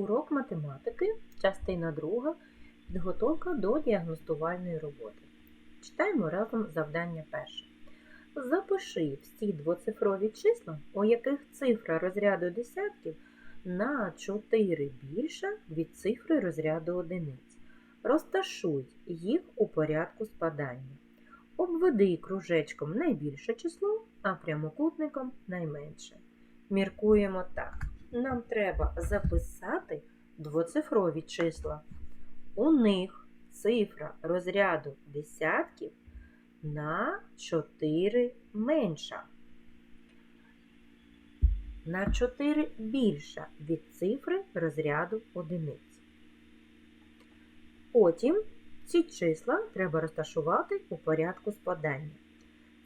Урок математики, частина 2, підготовка до діагностувальної роботи. Читаємо разом завдання перше. Запиши всі двоцифрові числа, у яких цифра розряду десятків на 4 більша від цифри розряду одиниць. Розташуй їх у порядку спадання. Обведи кружечком найбільше число, а прямокутником найменше. Міркуємо так. Нам треба записати двоцифрові числа. У них цифра розряду десятків на 4 менша. На 4 більша від цифри розряду одиниць. Потім ці числа треба розташувати у порядку складання.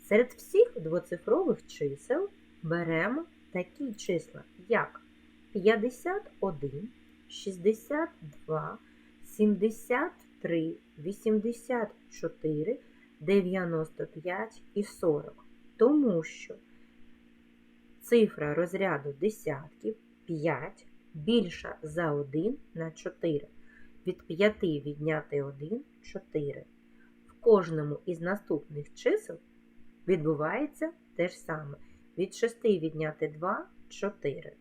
Серед всіх двоцифрових чисел беремо такі числа, як 51, 62, 73, 84, 95 і 40. Тому що цифра розряду десятків 5 більша за 1 на 4. Від 5 відняти 1 4. В кожному із наступних чисел відбувається те ж саме. Від 6 відняти 2 4.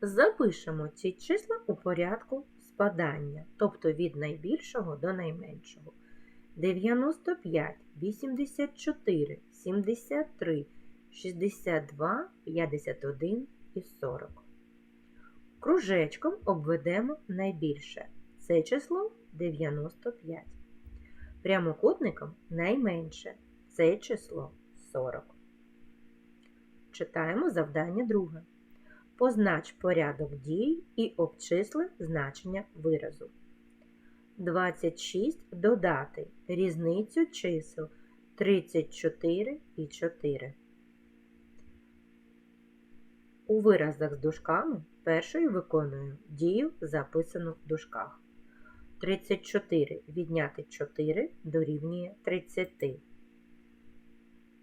Запишемо ці числа у порядку спадання, тобто від найбільшого до найменшого. 95, 84, 73, 62, 51 і 40. Кружечком обведемо найбільше. Це число 95. Прямокутником найменше. Це число 40. Читаємо завдання друге. Познач порядок дій і обчисли значення виразу. 26 додати різницю чисел 34 і 4. У виразах з дужками першою виконую дію, записану в дужках. 34 відняти 4 дорівнює 30.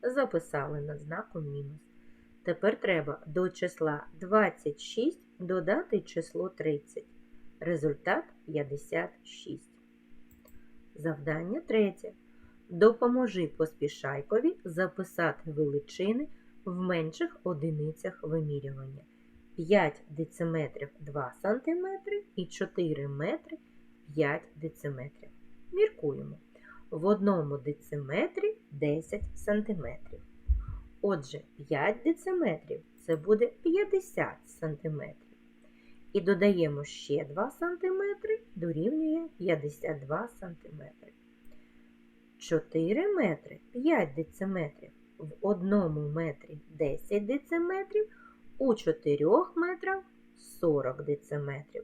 Записали над знаком мінус. Тепер треба до числа 26 додати число 30. Результат 56. Завдання третє. Допоможи поспішайкові записати величини в менших одиницях вимірювання. 5 дециметрів 2 см і 4 метри 5 дециметрів. Міркуємо. В одному дециметрі 10 см. Отже, 5 дециметрів це буде 50 см. І додаємо ще 2 см дорівнює 52 см. 4 метри 5 дециметрів. В одному метрі 10 дециметрів, у 4 метрах 40 дециметрів.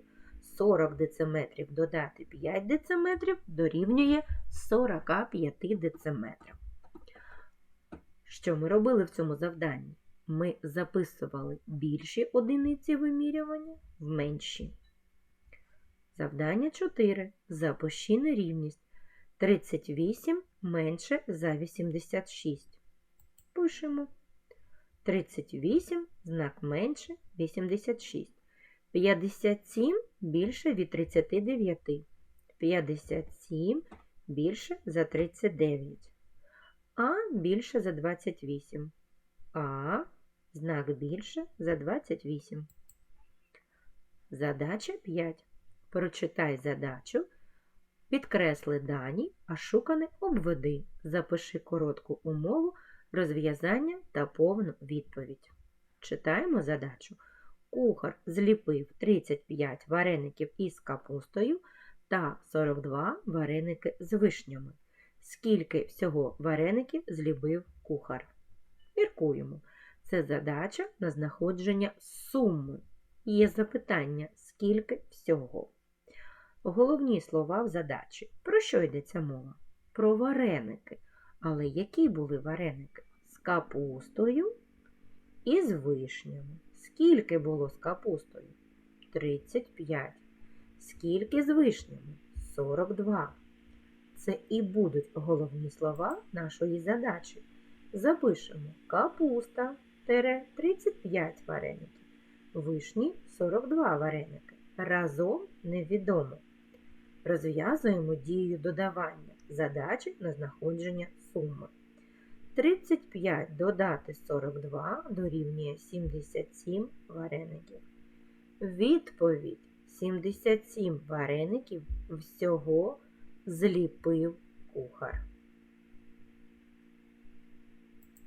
40 дециметрів додати 5 дециметрів дорівнює 45 дециметрів. Що ми робили в цьому завданні? Ми записували більші одиниці вимірювання в менші. Завдання 4. Запиши нерівність. 38 менше за 86. Пишемо. 38 знак менше 86. 57 більше від 39. 57 більше за 39. А більше за 28. А знак більше за 28. Задача 5. Прочитай задачу. Підкресли дані, а шукане обведи. Запиши коротку умову, розв'язання та повну відповідь. Читаємо задачу. Кухар зліпив 35 вареників із капустою та 42 вареники з вишнями. Скільки всього вареників зліпив кухар? Міркуємо. Це задача на знаходження суми. Є запитання, скільки всього. Головні слова в задачі. Про що йдеться мова? Про вареники. Але які були вареники? З капустою і з вишнями. Скільки було з капустою? 35. Скільки з вишнями? 42. Це і будуть головні слова нашої задачі. Запишемо капуста 35 вареників. вишні 42 вареники. Разом невідомо. Розв'язуємо дію додавання задачі на знаходження суми. 35 додати 42 дорівнює 77 вареників. Відповідь 77 вареників всього зліпив кухар.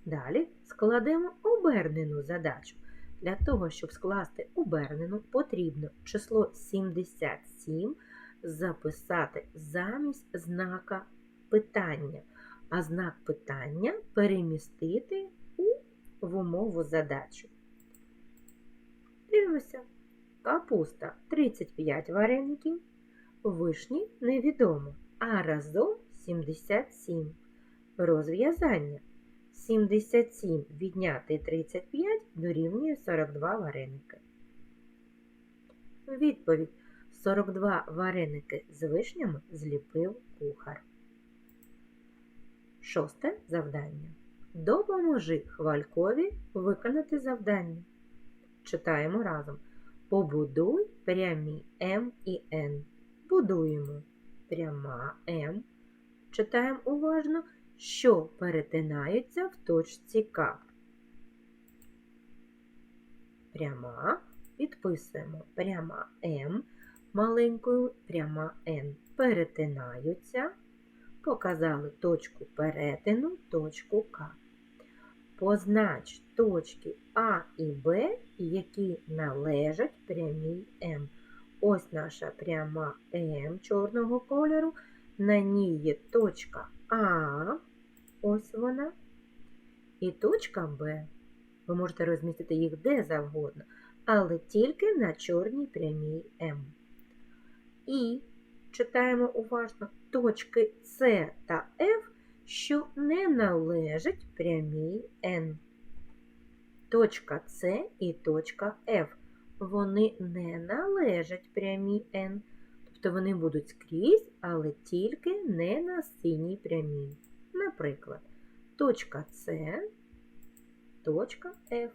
Далі складемо обернену задачу. Для того, щоб скласти обернену, потрібно число 77 записати замість знака питання, а знак питання перемістити у, в умову задачі. Дивимося. Капуста 35 вареників, вишні невідомо, а разом 77. Розв'язання. 77 відняти 35 дорівнює 42 вареники. Відповідь 42 вареники з вишнями зліпив кухар. Шосте завдання. Допоможи хвалькові виконати завдання. Читаємо разом. Побудуй прямі М і Н. Будуємо пряма М. Читаємо уважно, що перетинаються в точці К. Пряма. Підписуємо пряма М, маленькою пряма Н. Перетинаються. Показали точку перетину, точку К. Познач точки А і Б, які належать прямій М. Ось наша пряма М чорного кольору. На ній є точка А, ось вона, і точка Б. Ви можете розмістити їх де завгодно, але тільки на чорній прямій М. І читаємо уважно точки С та Ф, що не належать прямій Н. Точка С і точка Ф. Вони не належать прямій Н. Тобто вони будуть скрізь, але тільки не на синій прямій. Наприклад, точка С, точка F.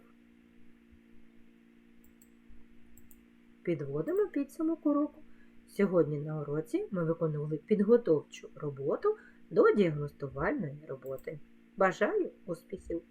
Підводимо підсумок уроку. Сьогодні на уроці ми виконували підготовчу роботу до діагностувальної роботи. Бажаю успіхів!